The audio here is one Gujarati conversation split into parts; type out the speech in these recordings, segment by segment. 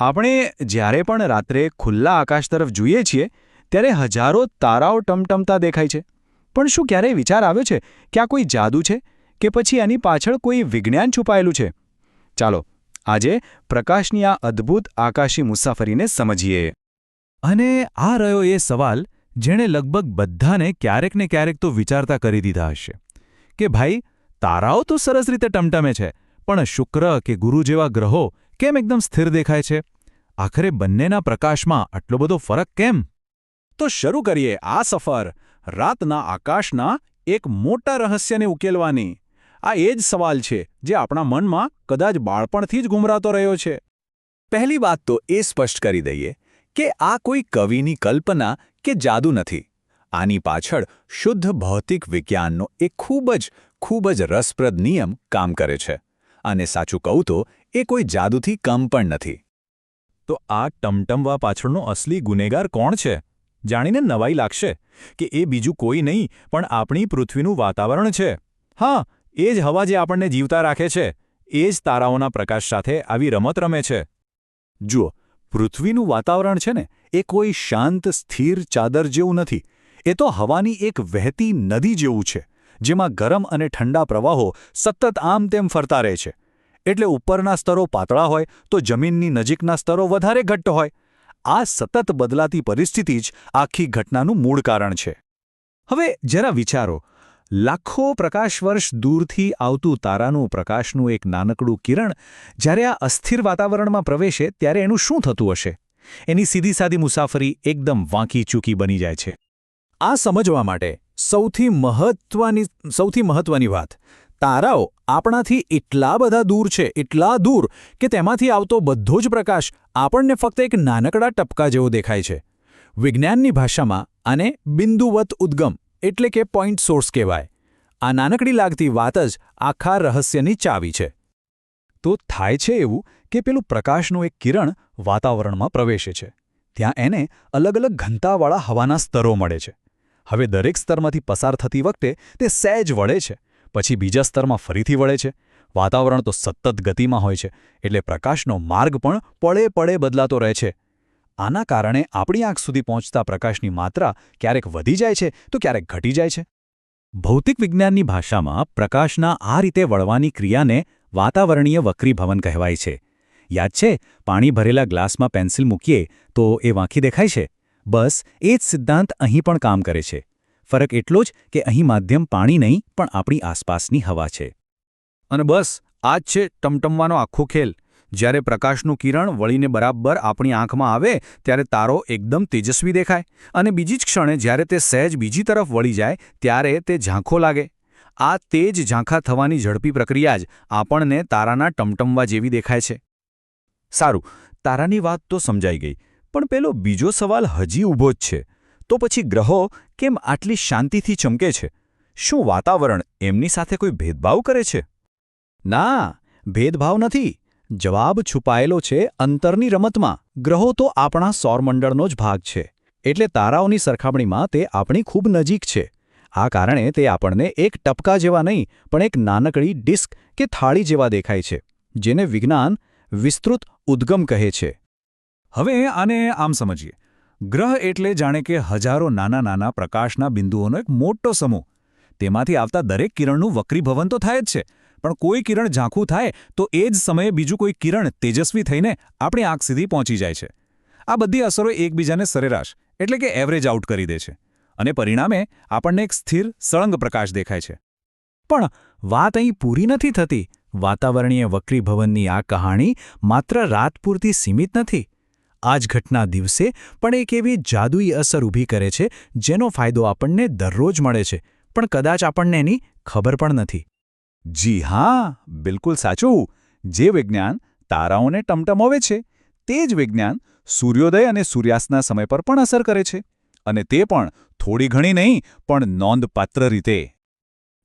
આપણે જ્યારે પણ રાત્રે ખુલ્લા આકાશ તરફ જોઈએ છીએ, ત્યારે હજારો તારાઓ ટમટમતા દેખાય છે. પણ શું ક્યારેય વિચાર આવ્યો છે કે આ કોઈ જાદુ છે? કે પછી આની પાછળ કોઈ વિજ્ઞાન છુપાયેલું છે? ચાલો, આજે પ્રકાશની આ અદ્ભુત આકાશી મુસાફરીને સમજીએ. અને આ રહ્યો એ સવાલ જેણે લગભગ બધાને ક્યારેક ને ક્યારેક તો વિચારતા કરી દીધા હશે. કે ભાઈ, તારાઓ તો સરસ રીતે ટમટમે છે, પણ શુક્ર કે ગુરુ જેવા ગ્રહો કેમ એકદમ સ્થિર દેખાય છે? આખરે બંનેના પ્રકાશમાં આટલો બધો ફરક કેમ? તો શરૂ કરીએ આ સફર. રાતના આકાશના એક મોટા રહસ્યને ઉકેલવાની. આ એ જ સવાલ છે જે આપણા મનમાં કદાચ બાળપણથી જ ગુમરાતો રહ્યો છે. પહેલી વાત તો એ સ્પષ્ટ કરી દઈએ કે આ કોઈ કવિની કલ્પના કે જાદુ નથી. આની પાછળ શુદ્ધ ભૌતિક વિજ્ઞાનનો એક ખૂબ જ ખૂબ જ રસપ્રદ નિયમ કામ કરે છે. અને સાચું કહું તો એ કોઈ જાદુથી કમ પણ નથી. તો આ ટમટમવા પાછળનો અસલી ગુનેગાર કોણ છે? જાણીને નવાઈ લાગશે કે એ બીજું કોઈ નહીં, પણ આપણી પૃથ્વીનું વાતાવરણ છે. હા, એ જ હવા જે આપણને જીવતા રાખે છે, એ જ તારાઓના પ્રકાશ સાથે આવી રમત રમે છે. જુઓ, પૃથ્વીનું વાતાવરણ છે ને, એ કોઈ શાંત, સ્થિર ચાદર જેવું નથી. એ તો હવાની એક વહેતી નદી જેવું છે, જેમાં ગરમ અને ઠંડા પ્રવાહો સતત આમ તેમ ફરતા રહે છે. એટલે ઉપરના સ્તરો પાતળા હોય તો જમીનની નજીકના સ્તરો વધારે ઘટ્ટ હોય. આ સતત બદલાતી પરિસ્થિતિ જ આખી ઘટનાનું મૂળ કારણ છે. હવે જરા વિચારો. લાખો પ્રકાશ વર્ષ દૂરથી આવતું તારાનું પ્રકાશનું એક નાનકડું કિરણ જ્યારે આ અસ્થિર વાતાવરણમાં પ્રવેશે ત્યારે એનું શું થતું હશે? એની સીધી સાદી મુસાફરી એકદમ વાંકી ચૂકી બની જાય છે. આ સમજવા માટે સૌથી મહત્વની સૌથી મહત્વની વાત તારાઓ આપણાથી એટલા બધા દૂર છે, એટલા દૂર કે તેમાંથી આવતો બધો જ પ્રકાશ આપણને ફક્ત એક નાનકડા ટપકા જેવો દેખાય છે. વિજ્ઞાનની ભાષામાં આને બિંદુવત ઉદ્ગમ એટલે કે પોઈન્ટ સોર્સ કહેવાય. આ નાનકડી લાગતી વાત જ આખા રહસ્યની ચાવી છે. તો થાય છે એવું કે પેલું પ્રકાશનું એક કિરણ વાતાવરણમાં પ્રવેશે છે. ત્યાં એને અલગ અલગ ઘનતાવાળા હવાના સ્તરો મળે છે. હવે દરેક સ્તરમાંથી પસાર થતી વખતે તે સહેજ વળે છે. પછી બીજા સ્તરમાં ફરીથી વળે છે. વાતાવરણ તો સતત ગતિમાં હોય છે, એટલે પ્રકાશનો માર્ગ પણ પળે પળે બદલાતો રહે છે. આના કારણે આપણી આંખ સુધી પહોંચતા પ્રકાશની માત્રા ક્યારેક વધી જાય છે, તો ક્યારેક ઘટી જાય છે. ભૌતિક વિજ્ઞાનની ભાષામાં પ્રકાશના આ રીતે વળવાની ક્રિયાને વાતાવરણીય વક્રીભવન કહેવાય છે. યાદ છે, પાણી ભરેલા ગ્લાસમાં પેન્સિલ મૂકીએ તો એ વાંખી દેખાય છે? બસ, એ જ સિદ્ધાંત અહીં પણ કામ કરે છે. ફરક એટલો જ કે અહીં માધ્યમ પાણી નહીં, પણ આપણી આસપાસની હવા છે. અને બસ, આ જ છે ટમટમવાનો આખો ખેલ. જ્યારે પ્રકાશનું કિરણ વળીને બરાબર આપણી આંખમાં આવે, ત્યારે તારો એકદમ તેજસ્વી દેખાય. અને બીજી જ ક્ષણે જ્યારે તે સહેજ બીજી તરફ વળી જાય, ત્યારે તે ઝાંખો લાગે. આ તેજ ઝાંખા થવાની ઝડપી પ્રક્રિયા જ આપણને તારાના ટમટમવા જેવી દેખાય છે. સારું, તારાની વાત તો સમજાઈ ગઈ. પણ પેલો બીજો સવાલ હજી ઊભો જ છે. તો પછી ગ્રહો કેમ આટલી શાંતિથી ચમકે છે? શું વાતાવરણ એમની સાથે કોઈ ભેદભાવ કરે છે? ના, ભેદભાવ નથી. જવાબ છુપાયેલો છે અંતરની રમતમાં. ગ્રહો તો આપણા સૌરમંડળનો જ ભાગ છે. એટલે તારાઓની સરખામણીમાં તે આપણી ખૂબ નજીક છે. આ કારણે તે આપણને એક ટપકા જેવા નહીં, પણ એક નાનકડી ડિસ્ક કે થાળી જેવા દેખાય છે, જેને વિજ્ઞાન વિસ્તૃત ઉદ્ગમ કહે છે. હવે આને આમ સમજીએ. ગ્રહ એટલે જાણે કે હજારો નાના નાના પ્રકાશના બિંદુઓનો એક મોટો સમૂહ. તેમાંથી આવતા દરેક કિરણનું વક્રીભવન તો થાય જ છે, પણ કોઈ કિરણ ઝાંખું થાય તો એ જ સમયે બીજું કોઈ કિરણ તેજસ્વી થઈને આપણી આંખ સુધી પહોંચી જાય છે. આ બધી અસરો એકબીજાને સરેરાશ, એટલે કે એવરેજ આઉટ કરી દે છે, અને પરિણામે આપણને એક સ્થિર, સળંગ પ્રકાશ દેખાય છે. પણ વાત અહીં પૂરી નથી થતી. વાતાવરણીય વક્રીભવનની આ કહાણી માત્ર રાત પૂરતી સીમિત નથી આ જ ઘટના દિવસે પણ એક એવી જાદુઈ અસર ઊભી કરે છે, જેનો ફાયદો આપણને દરરોજ મળે છે, પણ કદાચ આપણને એની ખબર પણ નથી. જી હા, બિલકુલ સાચું. જે વિજ્ઞાન તારાઓને ટમટમાવે છે, તે જ વિજ્ઞાન સૂર્યોદય અને સૂર્યાસ્તના સમય પર પણ અસર કરે છે, અને તે પણ થોડી ઘણી નહીં, પણ નોંધપાત્ર રીતે.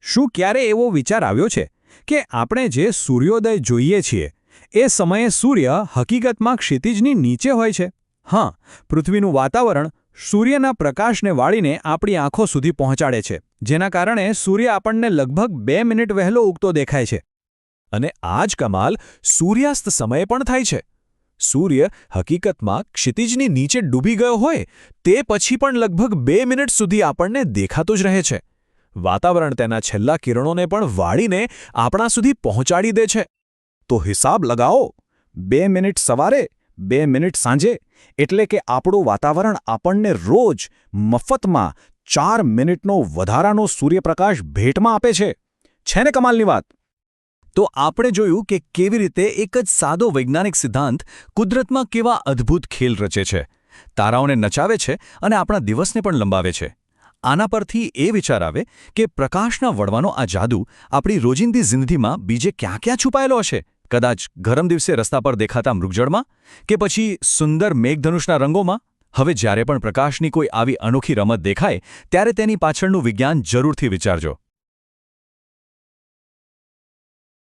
શું ક્યારે એવો વિચાર આવ્યો છે કે આપણે જે સૂર્યોદય જોઈએ છીએ એ સમયે સૂર્ય હકીકતમાં ક્ષિતિજની નીચે હોય છે. હા, પૃથ્વીનું વાતાવરણ સૂર્યના પ્રકાશને વાળીને આપણી આંખો સુધી પહોંચાડે છે, જેના કારણે સૂર્ય આપણને લગભગ બે મિનિટ વહેલો ઉગતો દેખાય છે. અને આ જ કમાલ સૂર્યાસ્ત સમયે પણ થાય છે. સૂર્ય હકીકતમાં ક્ષિતિજની નીચે ડૂબી ગયો હોય, તે પછી પણ લગભગ બે મિનિટ સુધી આપણને દેખાતો જ રહે છે. વાતાવરણ તેના છેલ્લા કિરણોને પણ વાળીને આપણા સુધી પહોંચાડી દે છે. તો હિસાબ લગાવો. બે મિનિટ સવારે, બે મિનિટ સાંજે. એટલે કે આપણું વાતાવરણ આપણને રોજ મફતમાં ચાર મિનિટનો વધારાનો સૂર્યપ્રકાશ ભેટમાં આપે છે. છે ને કમાલની વાત? તો આપણે જોયું કે કેવી રીતે એક જ સાદો વૈજ્ઞાનિક સિદ્ધાંત કુદરતમાં કેવા અદ્ભુત ખેલ રચે છે. તારાઓને નચાવે છે અને આપણા દિવસને પણ લંબાવે છે. આના પરથી એ વિચાર આવે કે પ્રકાશના વળવાનો આ જાદુ આપણી રોજિંદી જિંદગીમાં બીજે ક્યાં ક્યાં છુપાયેલો હશે? કદાચ ગરમ દિવસે રસ્તા પર દેખાતા મૃગજળમાં કે પછી સુંદર મેઘધનુષના રંગોમાં? હવે જ્યારે પણ પ્રકાશની કોઈ આવી અનોખી રમત દેખાય, ત્યારે તેની પાછળનું વિજ્ઞાન જરૂરથી વિચારજો.